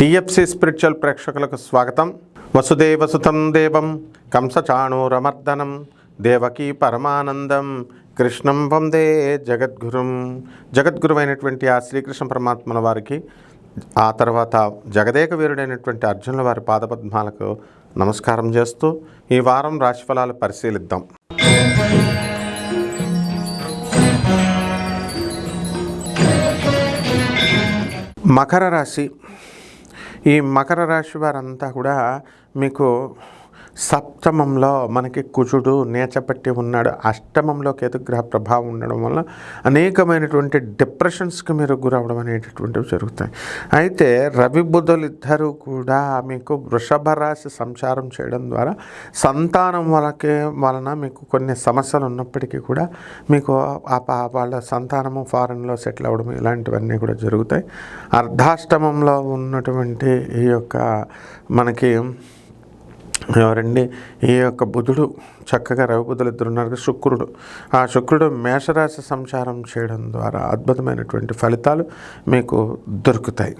తులసి spiritual ప్రేక్షకులకు స్వాగతం. వసుదేవసుతం దేవం కంసచాణూరమర్దనం దేవకీ పరమానందం కృష్ణం వందే జగద్గురుం. జగద్గురువైనటువంటి ఆ శ్రీకృష్ణ పరమాత్మల వారికి ఆ తర్వాత జగదేక వీరుడైనటువంటి అర్జునుల వారి పాదపద్మాలకు నమస్కారం చేస్తూ ఈ వారం రాశిఫలాలు పరిశీలిద్దాం. మకర రాశి ఈ మకర రాశి వారంతా కూడా మీకు సప్తమంలో మనకి కుజుడు నేచపెట్టి ఉన్నాడు. అష్టమంలో కేతుగ్రహ ప్రభావం ఉండడం వల్ల అనేకమైనటువంటి డిప్రెషన్స్కి మీరు గురవడం అనేటటువంటివి జరుగుతాయి. అయితే రవి బుధులు ఇద్దరు కూడా మీకు వృషభ రాశి సంచారం చేయడం ద్వారా సంతానం వాళ్ళకి వలన మీకు కొన్ని సమస్యలు ఉన్నప్పటికీ కూడా మీకు ఆ వాళ్ళ సంతానము ఫారెన్లో సెటిల్ అవ్వడం ఇలాంటివన్నీ కూడా జరుగుతాయి. అర్ధాష్టమంలో ఉన్నటువంటి ఈ యొక్క మనకి ఎవరండి? ఈ యొక్క బుధుడు చక్కగా రవి బుధులు ఇద్దరు ఉన్నారు శుక్రుడు. ఆ శుక్రుడు మేషరాశి సంచారం చేయడం ద్వారా అద్భుతమైనటువంటి ఫలితాలు మీకు దొరుకుతాయి.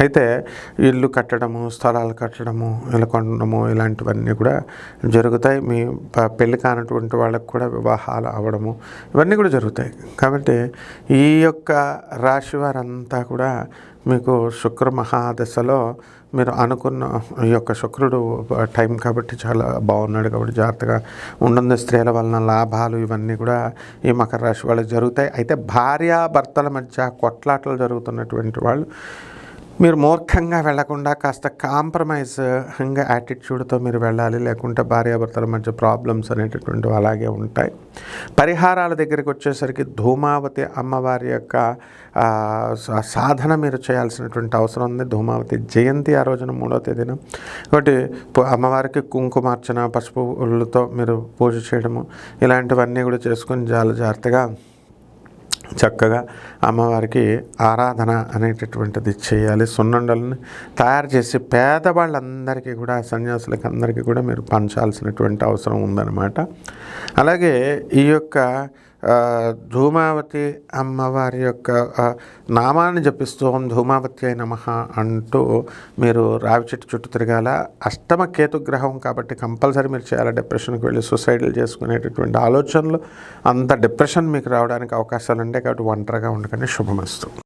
అయితే ఇల్లు కట్టడము స్థలాలు కట్టడము ఇలా కొనడము ఇలాంటివన్నీ కూడా జరుగుతాయి. మీ ప- పెళ్ళి కానటువంటి వాళ్ళకు కూడా వివాహాలు అవ్వడము ఇవన్నీ కూడా జరుగుతాయి. కాబట్టి ఈ యొక్క రాశి వారంతా కూడా మీకు శుక్ర మహాదశలో మీరు అనుకున్న ఈ యొక్క శుక్రుడు టైం కాబట్టి చాలా బాగున్నాడు కాబట్టి జాగ్రత్తగా ఉండున్న స్త్రీల వలన లాభాలు ఇవన్నీ కూడా ఈ మకర రాశి వాళ్ళకి జరుగుతాయి. అయితే భార్యాభర్తల మధ్య కొట్లాటలు జరుగుతున్నటువంటి వాళ్ళు మీరు మూర్ఖంగా వెళ్ళకుండా కాస్త కాంప్రమైజ్గా యాటిట్యూడ్తో మీరు వెళ్ళాలి లేకుంటే భార్యాభర్తల మధ్య ప్రాబ్లమ్స్ అనేటటువంటివి అలాగే ఉంటాయి. పరిహారాల దగ్గరికి వచ్చేసరికి ధూమావతి అమ్మవారి యొక్క సాధన మీరు చేయాల్సినటువంటి అవసరం ఉంది. ధూమావతి జయంతి ఆ రోజున మూడో తేదీన. కాబట్టి అమ్మవారికి కుంకుమార్చన పసుపులతో మీరు పూజ చేయడము ఇలాంటివన్నీ కూడా చేసుకొని చాలా జాగ్రత్తగా చక్కగా అమ్మవారికి ఆరాధన అనేటటువంటిది చేయాలి. సున్నుండలని తయారు చేసి పేదవాళ్ళందరికీ కూడా సన్యాసులకి అందరికీ కూడా మీరు పంచాల్సినటువంటి అవసరం ఉందన్నమాట. అలాగే ఈ యొక్క ధూమావతి అమ్మవారి యొక్క నామాన్ని జపిస్తూ ధూమావతి అయి నమః అంటూ మీరు రావి చెట్టు చుట్టూ తిరగాల. అష్టమ కేతుగ్రహం కాబట్టి కంపల్సరీ మీరు చేయాలి డిప్రెషన్కి వెళ్ళి సూసైడ్లు చేసుకునేటటువంటి ఆలోచనలు. అంత డిప్రెషన్ మీకు రావడానికి అవకాశాలు ఉంటాయి కాబట్టి ఒంటరిగా ఉండకనే శుభమస్తు.